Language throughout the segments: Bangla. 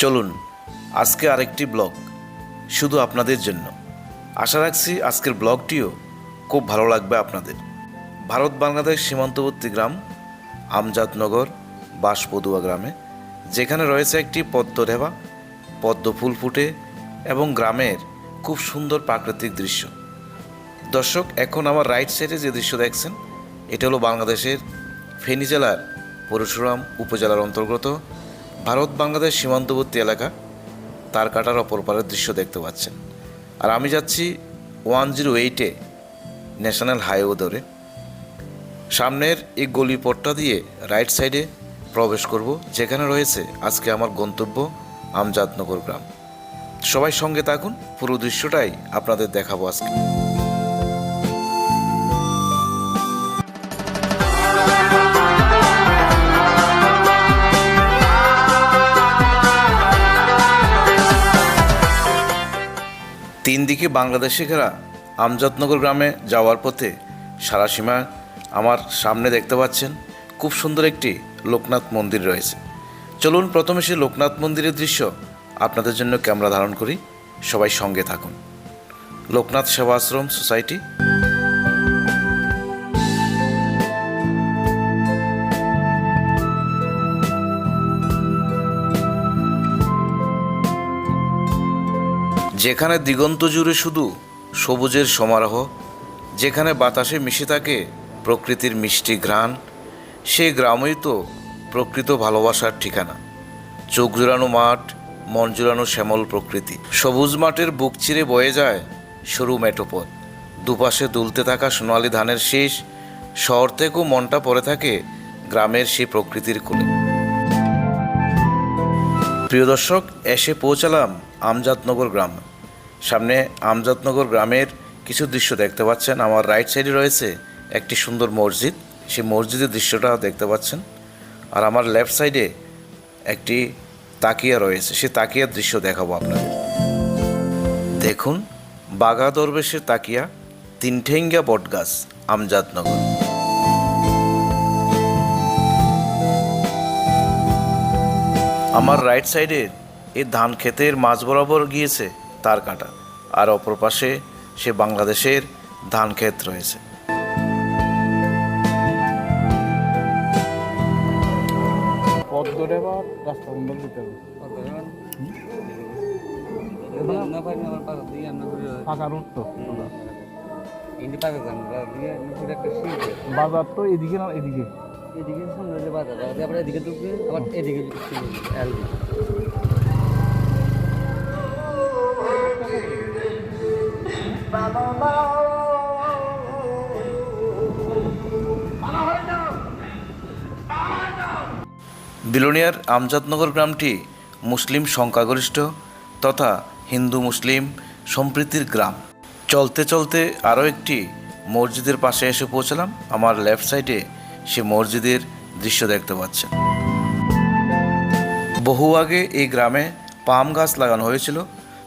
চলুন, আজকে আরেকটি ব্লগ, শুধু আপনাদের জন্য। আশা রাখছি আজকের ব্লগটিও খুব ভালো লাগবে আপনাদের। ভারত বাংলাদেশ সীমান্তবর্তী গ্রাম, আমজাদনগর, বাঁশপদুয়া গ্রামে, যেখানে রয়েছে একটি পদ্মঢেবা পদ্ম ফুল ফুটে এবং গ্রামের খুব সুন্দর প্রাকৃতিক দৃশ্য। দর্শক, এখন আমার রাইট সাইডে যে দৃশ্য দেখছেন, এটা হলো বাংলাদেশের ফেনী জেলার পরশুরাম উপজেলার অন্তর্গত ভারত বাংলাদেশ সীমান্তবর্তী এলাকা, তার কাটার অপর পারের দৃশ্য দেখতে পাচ্ছেন। আর আমি যাচ্ছি ওয়ান জিরো এইটে ন্যাশনাল হাইওয়ে ধরে। সামনের এই গলি পথটা দিয়ে রাইট সাইডে প্রবেশ করব, যেখানে রয়েছে আজকে আমার গন্তব্য আমজাদনগর গ্রাম। সবাই সঙ্গে থাকুন, পুরো দৃশ্যটাই আপনাদের দেখাবো আজকে। দিকে বাংলাদেশে ঘেরা আমজাদনগর গ্রামে যাওয়ার পথে সারা সীমা আমার সামনে দেখতে পাচ্ছেন। খুব সুন্দর একটি লোকনাথ মন্দির রয়েছে। চলুন প্রথমে সে লোকনাথ মন্দিরের দৃশ্য আপনাদের জন্য ক্যামেরা ধারণ করি। সবাই সঙ্গে থাকুন। লোকনাথ সেবা আশ্রম সোসাইটি। যেখানে দিগন্ত জুড়ে শুধু সবুজের সমারোহ, যেখানে বাতাসে মিশে থাকে প্রকৃতির মিষ্টি ঘ্রাণ সেই গ্রামই তো প্রকৃত ভালোবাসার ঠিকানা। চোখ জোড়ানো মাঠ, মন জোড়ানো শ্যামল প্রকৃতি। সবুজ মাঠের বুক চিরে বয়ে যায় সরু মেটোপথ। দুপাশে দুলতে থাকা সোনালি ধানের শেষ শহর থেকেও মনটা পড়ে থাকে গ্রামের সেই প্রকৃতির কোলে। প্রিয় দর্শক, এসে পৌঁছালাম আমজাদনগর গ্রাম। সামনে আমজাদনগর গ্রামের কিছু দৃশ্য দেখতে পাচ্ছেন। আমার রাইট সাইডে রয়েছে একটি সুন্দর মসজিদ। সেই মসজিদের দৃশ্যটা দেখতে পাচ্ছেন। আর আমার লেফট সাইডে একটি তাকিয়া রয়েছে। সেই তাকিয়ার দৃশ্য দেখাবো আপনাদের। দেখুন, বাঘা দরবেশের তাকিয়া তিনঠেঙ্গা বটগাছ, আমজাদনগর। আমার রাইট সাইডে এই ধান ক্ষেতের মাঝ বরাবর গিয়েছে। তার কাটা। আর অপর পাশে সে বাংলাদেশের ধান ক্ষেত রয়েছে। পদ্মটা বা রাস্তা বন্ধ দিতে হবে। ফাঁকা রোড তো। বাজার তো এদিকে না এদিকে? বিলোনিয়ার আমজাদনগর গ্রামটি মুসলিম সংখ্যাগরিষ্ঠ তথা হিন্দু মুসলিম সম্প্রীতির গ্রাম। চলতে চলতে আরও একটি মসজিদের পাশে এসে পৌঁছলাম। আমার লেফট সাইডে সে মসজিদের দৃশ্য দেখতে পাচ্ছেন। বহু আগে এই গ্রামে পাম গাছ লাগানো হয়েছিল।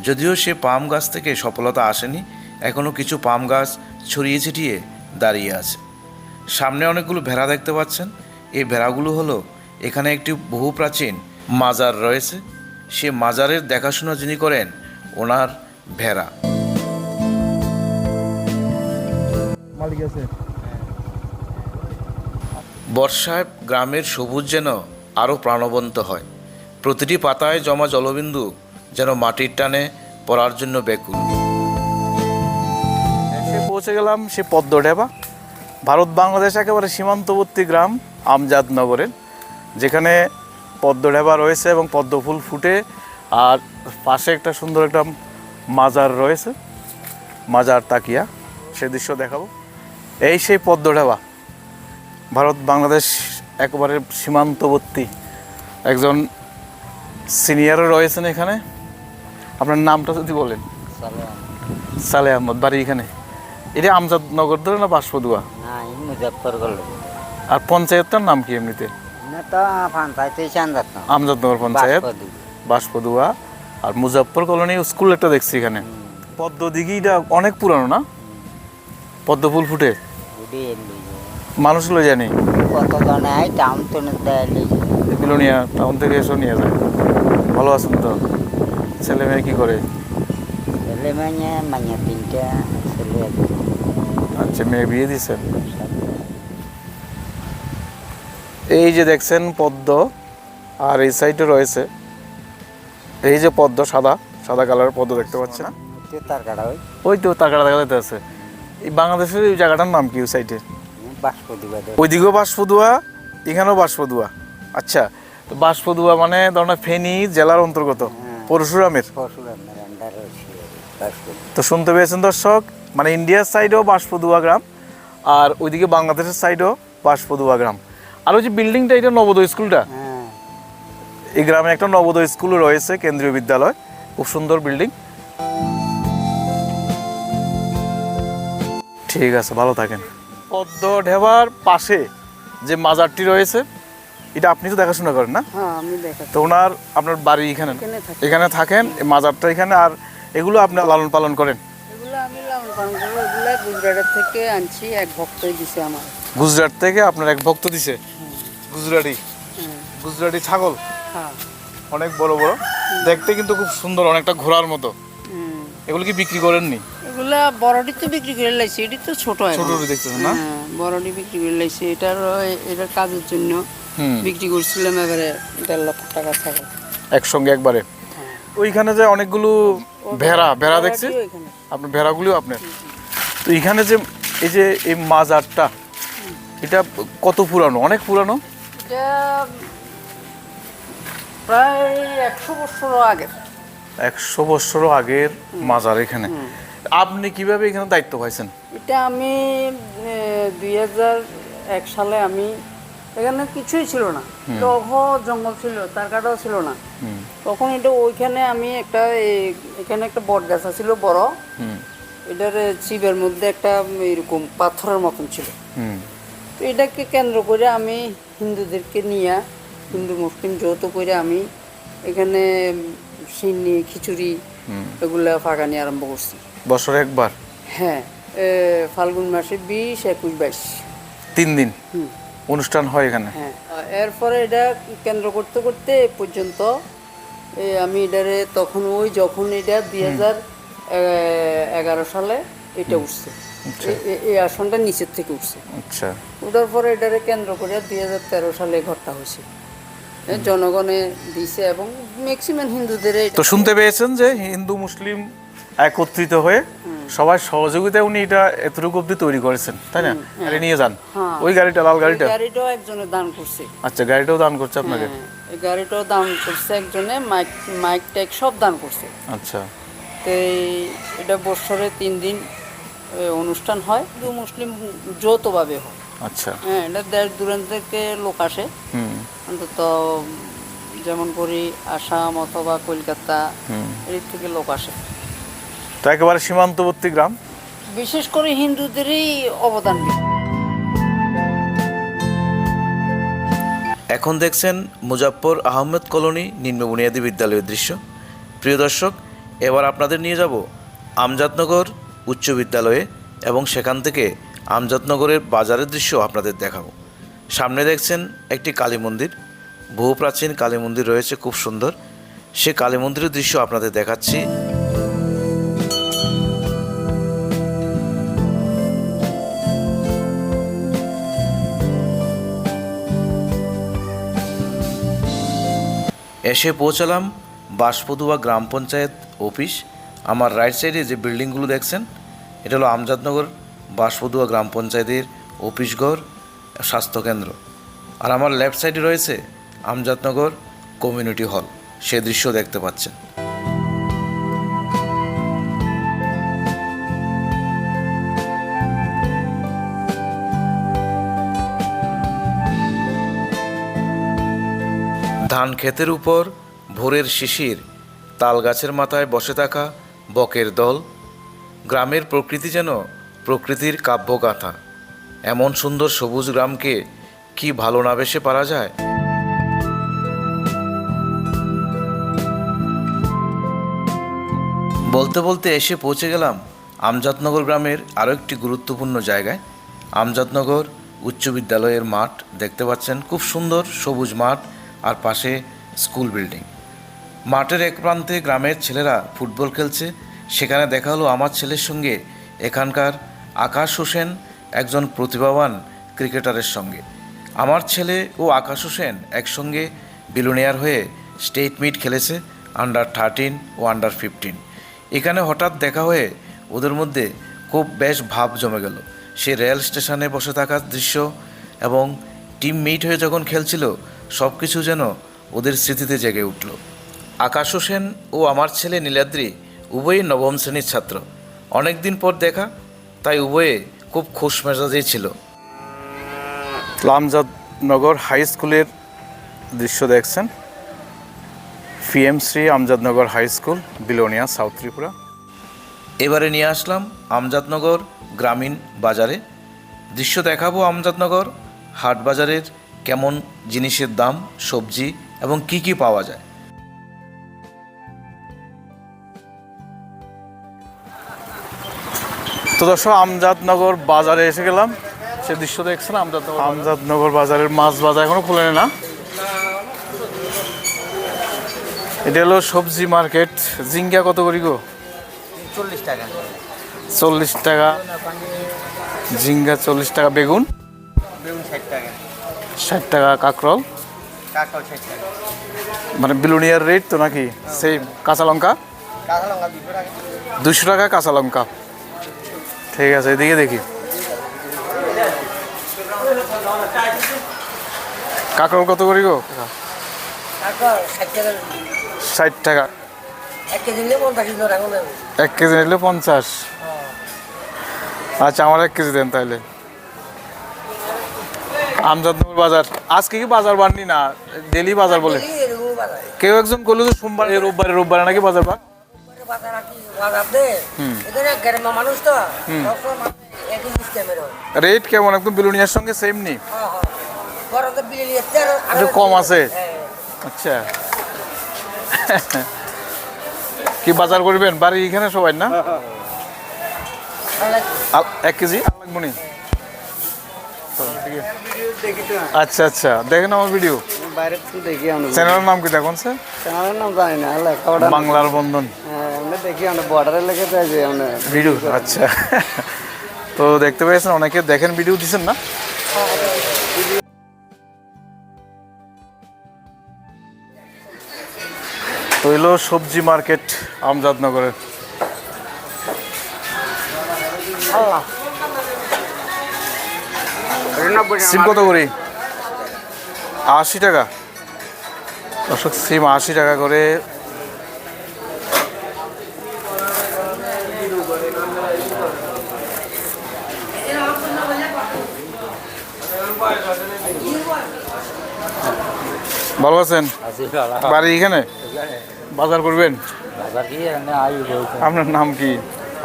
যদিও সে পাম গাছ থেকে সফলতা আসেনি, এখনও কিছু পাম গাছ ছড়িয়ে ছিটিয়ে দাঁড়িয়ে আছে। সামনে অনেকগুলো ভেড়া দেখতে পাচ্ছেন। এই ভেড়াগুলো হলো এখানে একটি বহু প্রাচীন মাজার রয়েছে। সে মাজারের দেখাশোনা যিনি করেন ওনার ভেড়া। বর্ষায় গ্রামের সবুজ যেন আরও প্রাণবন্ত হয়। প্রতিটি পাতায় জমা জলবিন্দু যেন মাটির টানে পড়ার জন্য ব্যাকুল। এসে পৌঁছে গেলাম সে পদ্মডেবা। ভারত বাংলাদেশ একেবারে সীমান্তবর্তী গ্রাম আমজাদনগরের যেখানে পদ্মডেবা রয়েছে এবং পদ্ম ফুল ফুটে আর পাশে একটা সুন্দর একটা মাজার রয়েছে মাজার তাকিয়া। সে দৃশ্য দেখাবো। এই সেই পদ্মডেবা ভারত বাংলাদেশ একেবারে সীমান্তবর্তী একজন সিনিয়রও রয়েছেন এখানে। আপনার নামটা যদি বলেন। সালে আহমদ। বাড়ি এখানে? এটা আমজাদনগর ধরে না বাসপদুয়া? আর পঞ্চায়েতটার নাম কি এমনিতে? আমজাদনগর পঞ্চায়েত। বাঁশপদুয়া আর মুজাফর কলোনি স্কুল একটা দেখছি এখানে। পদ্ম দিঘিটা অনেক পুরানো না? পদ্ম ফুল ফুটে? মানুষ লই জানি কত জনে আই টাউন তো থেকে এসেও নিয়ে যায়। ভালো আছেন তো? ছেলে মেয়ে কি করে? ছেলে মেয়ে মাইয়া তিনটা ছেলে আচ্ছা মেয়ে বিয়ে দিয়েছেন এই যে দেখছেন পদ্ম আর এই সাইডে রয়েছে এই যে পদ্ম সাদা সাদা কালারের পদ্ম দেখতে পাচ্ছেন। তো তার কাটা ওই। তো তাকাটা দেখা আছে। এই বাংলাদেশের এই জায়গাটার নাম কি ওই সাইডে ওইদিকেও বাঁশপদুয়া এখানেও বাঁশপদুয়া। আচ্ছা তো বাঁশপদুয়া মানে ধরেন ফেনী জেলার অন্তর্গত হ্যাঁ। পরশুরামের। তো শুনতে পেয়েছেন দর্শক মানে ইন্ডিয়ার সাইডেও বাঁশপদুয়া গ্রাম আর ওইদিকে বাংলাদেশের সাইডেও বাঁশপদুয়া গ্রাম। আর ওই যে বিল্ডিংটা এটা নবোদয় স্কুলটা? হ্যাঁ। এই গ্রামে একটা নবোদয় স্কুল রয়েছে কেন্দ্রীয় বিদ্যালয়। খুব সুন্দর বিল্ডিং ঠিক আছে ভালো থাকেন। পদ্ম ঢেবার পাশে যে মাজারটি রয়েছে এটা আপনি তো দেখাশোনা করেন না? হ্যাঁ তো ওনার আপনার বাড়ি এখানে? এখানে থাকেন মাজারটা এখানে আর এগুলো আপনি লালন পালন করেন? গুজরাটের থেকে আনছি এক ভক্তই দিছে আমার। গুজরাট থেকে আপনার এক ভক্ত দিছে? গুজরাটি। গুজরাটি ছাগল। হ্যাঁ অনেক বড় বড়। দেখতে কিন্তু খুব সুন্দর অনেকটা ঘোড়ার মতো। এগুলো কি বিক্রি করেননি? এগুলা বড়টি তো বিক্রি করে লাইছি এটি তো ছোট এখন। ছোট দেখতেছেন না? হ্যাঁ বড়টি বিক্রি করে লাইছি। এটার এটার কাজের জন্য বিক্রি করছিলাম এবারে দেড় লক্ষ টাকা ছাগল। একসঙ্গে একবারে। হ্যাঁ। ওইখানে যে অনেকগুলো ভেড়া ভেড়া দেখছে? আপনার ভেড়াগুলিও আপনার। তো এখানে যে এই যে এই মাজারটা এটা কত পুরানো? অনেক পুরানো? এটা প্রায় একশো বছর আগে। একশো বছর আগের মাজার এখানে। আপনি কীভাবে এখানে দায়িত্ব পাইছেন? এটা আমি দুই হাজার এক সালে আমি এখানে কিছুই ছিল না। লহ জঙ্গল ছিল তার কাটাও ছিল না। তখন এটা ওইখানে আমি একটা এখানে একটা বট গাছ ছিল বড়। এটার চিবের মধ্যে একটা এরকম পাথরের মতন ছিল। তো এটাকে কেন্দ্র করে আমি হিন্দুদেরকে নিয়ে হিন্দু মুসলিম যৌথ করে আমি এখানে সিন্নি খিচুড়ি এগুলা ফাঁকানি আরম্ভ করছি। বছরে একবার? হ্যাঁ ফাল্গুন মাসে বিশ একুশ বাইশ। তিন দিন? অনুষ্ঠান হয় এখানে? হ্যাঁ এরপরে এটা কেন্দ্র করতে করতে এ পর্যন্ত আমি এটারে তখন ওই যখন এটা দুই হাজার এগারো সালে এটা উঠছে। এই আসনটা নিচের থেকে উঠছে। আচ্ছা। ওঠার পরে এটারে কেন্দ্র করে দুই হাজার তেরো সালে ঘরটা হয়েছে। জনগণে দিছে এবং ম্যাক্সিমাম হিন্দুদের তো শুনতে পেয়েছেন যে হিন্দু মুসলিম একত্রিত হয়ে সবাই সহযোগিতায় উনি এটা এতটুকু অব্দি তৈরি করেছেন তাই না? আরে নিয়ে যান। হ্যাঁ। ওই গাড়িটা লাল গাড়িটা? গাড়িটাও একজনে দান করছে। আচ্ছা গাড়িটাও দান করছে আপনাকে? হ্যাঁ, এই গাড়িটাও দান করছে একজনে মাইক মাইক টাইক সব দান করছে। আচ্ছা। তো এই- এটা বছরে তিন দিন অনুষ্ঠান হয়। হিন্দু মুসলিম যৌথভাবে হয়। আচ্ছা। হ্যাঁ এটা দেশ দূরান্ত থেকে লোক আসে। অন্তত যেমন করি আসাম অথবা কলকাতা হুম। এর থেকে লোক আসে। তো একেবারে সীমান্তবর্তী গ্রাম? বিশেষ করে হিন্দুদেরই অবদান এখন দেখছেন মুজাফর আহমেদ কলোনি নিম্ন বুনিয়াদী বিদ্যালয়ের দৃশ্য। প্রিয় দর্শক এবার আপনাদের নিয়ে যাব আমজাদনগর উচ্চ বিদ্যালয়ে এবং সেখান থেকে আমজাদনগরের বাজারের দৃশ্য আপনাদের দেখাবো। সামনে দেখছেন একটি কালী মন্দির। বহু প্রাচীন কালী মন্দির রয়েছে, খুব সুন্দর। সে কালী মন্দিরের দৃশ্য আপনাদের দেখাচ্ছি। এসে পৌঁছালাম বাঁশপদুয়া গ্রাম পঞ্চায়েত অফিস। আমার রাইট সাইডে যে বিল্ডিংগুলো দেখছেন, এটা হলো আমজাদনগর বাঁশপদুয়া গ্রাম পঞ্চায়েতের অফিস ঘর স্বাস্থ্যকেন্দ্র আর আমার লেফট সাইডে রয়েছে আমজাদনগর কমিউনিটি হল সে দৃশ্য দেখতে পাচ্ছেন। ধান ক্ষেতের উপর ভোরের শিশির, তাল গাছের মাথায় বসে থাকা বকের দল। গ্রামের প্রকৃতি যেন প্রকৃতির কাব্যগাথা। এমন সুন্দর সবুজ গ্রামকে কি ভালো না বেসে পারা যায়? বলতে বলতে এসে পৌঁছে গেলাম আমজাদনগর গ্রামের আরও একটি গুরুত্বপূর্ণ জায়গায়। আমজাদনগর উচ্চ বিদ্যালয়ের মাঠ দেখতে পাচ্ছেন। খুব সুন্দর সবুজ মাঠ আর পাশে স্কুল বিল্ডিং। মাঠের এক প্রান্তে গ্রামের ছেলেরা ফুটবল খেলছে। সেখানে দেখা হলো আমার ছেলের সঙ্গে। এখানকার আকাশ হোসেন একজন প্রতিভাবান ক্রিকেটারের সঙ্গে। আমার ছেলে ও আকাশ হোসেন একসঙ্গে বিলুনিয়ার হয়ে স্টেট মিট খেলেছে আন্ডার থার্টিন ও আন্ডার ফিফটিন এখানে হঠাৎ দেখা হয়ে ওদের মধ্যে খুব বেশ ভাব জমে গেল। সে রেল স্টেশনে বসে থাকার দৃশ্য এবং টিম মিট হয়ে যখন খেলছিল সব কিছু যেন ওদের স্মৃতিতে জেগে উঠল। আকাশ হোসেন ও আমার ছেলে নীলাদ্রি উভয়ই নবম শ্রেণির ছাত্র। অনেক দিন পর দেখা তাই উভয়ে খুব খুশ মেজাজেই ছিল। আমজাদনগর হাই স্কুলের দৃশ্য দেখছেন। PM Shri Amjadnagar high school Belonia south Tripura. এবারে নিয়ে আসলাম আমজাদনগর গ্রামীণ বাজারে। দৃশ্য দেখাবো আমজাদনগর হাট বাজারের কেমন জিনিসের দাম সবজি এবং কি কি পাওয়া যায়। তো দর্শক আমজাদনগর বাজারে এসে গেলাম। সে দৃশ্য দেখছেন আমজাদনগর আমজাদনগর বাজারের মাছ বাজার এখনও খুলেনি না এটা হলো সবজি মার্কেট। জিঙ্গা কত করি গো? চল্লিশ টাকা। চল্লিশ টাকা। ঝিঙ্গা চল্লিশ টাকা। বেগুন? বেগুন ষাট টাকা। ষাট টাকা। কাকরল? কাঁকড় ষাট টাকা। মানে বিলুনিয়ার রেট তো নাকি? সেই কাঁচা লঙ্কা? কাঁচা লঙ্কা দুশো টাকা কাঁচা লঙ্কা। ঠিক আছে এদিকে দেখি। কাকরল কত করি গো? ষাট টাকা। এক কেজি নিলে পঞ্চাশ। আচ্ছা আমার এক কেজি দেন তাহলে। আমজাদনগর বাজার। আজকে কি বাজার বাড়নি না? ডেলি বাজার বলে। কেউ একজন করল যে সোমবার রোববারে রোববারে নাকি বাজার পাক রেট কেমন? একদম বিলুনিয়ার সঙ্গে সেম নি? হ্যাঁ হ্যাঁ। একটু কম আছে। হ্যাঁ। আচ্ছা। কি বাজার করবেন? বাড়ি এখানে সবাই না? এক কেজি? তো আচ্ছা আচ্ছা। দেখেন আমার ভিডিও বাইরে তো দেখি আমরা চ্যানেলের নাম কি দেখুন স্যার? চ্যানেলের নাম জানি না বাংলার বন্ধন। হ্যাঁ দেখি আমরা বর্ডারে লেগে যাই যে আমরা ভিডিও আচ্ছা। তো দেখতে পেয়েছেন অনেকে দেখেন ভিডিও দিচ্ছেন না? তো এলো সবজি মার্কেট আমজাদনগরের। সিম কত করি? আশি টাকা। দর্শক সিম আশি টাকা করে। ভালো আছেন? বাড়ি এখানে? বাজার করবেন? আপনার নাম কি?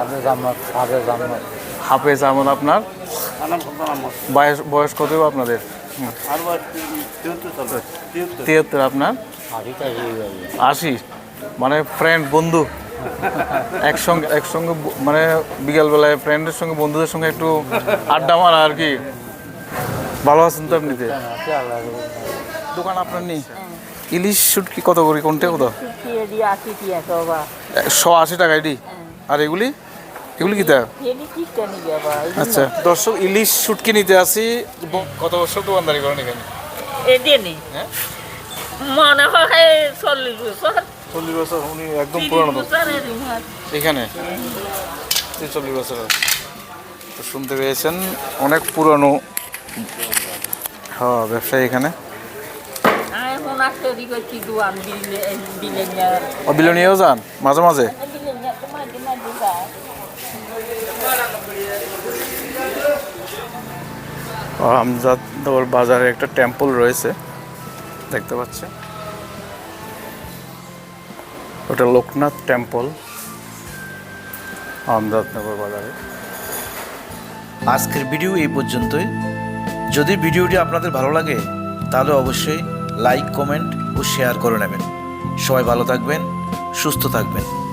আপনি আপনি হাফেজ আহমদ। আপনার? বয়স বয়স কত আপনাদের। তিয়াত্তর আপনার? আশি। মানে ফ্রেন্ড বন্ধু। একসঙ্গে একসঙ্গে মানে বিকালবেলায় ফ্রেন্ডের সঙ্গে বন্ধুদের সঙ্গে একটু আড্ডা মারা আর কি। ভালো আছেন তো এমনিতে দোকান আপনার নেই? ইলিশ শুটকি কত করি? কোনটা কত? একশো আশি টাকা এডি আর এগুলি? এগুলি কি আচ্ছা দর্শক ইলিশ শুটকি নিতে আসি। কত বছর দোকানদারি করেন এখানে? হ্যাঁ? মনে হয় চল্লিশ বছর। চল্লিশ বছর উনি একদম পুরানো। এখানে? চল্লিশ বছর তো শুনতে পেয়েছেন অনেক পুরনো হ্যাঁ ব্যবসায়ী এখানে। ও বিলনিয়েও যান মাঝে মাঝে? আমজাদনগর বাজারে একটা টেম্পল রয়েছে দেখতে পাচ্ছেন? ওটা লোকনাথ টেম্পল আমজাদনগর বাজারে। আজকের ভিডিও এই পর্যন্তই। যদি ভিডিওটি আপনাদের ভালো লাগে তাহলে অবশ্যই লাইক কমেন্ট ও শেয়ার করে নেবেন। সবাই ভালো থাকবেন সুস্থ থাকবেন।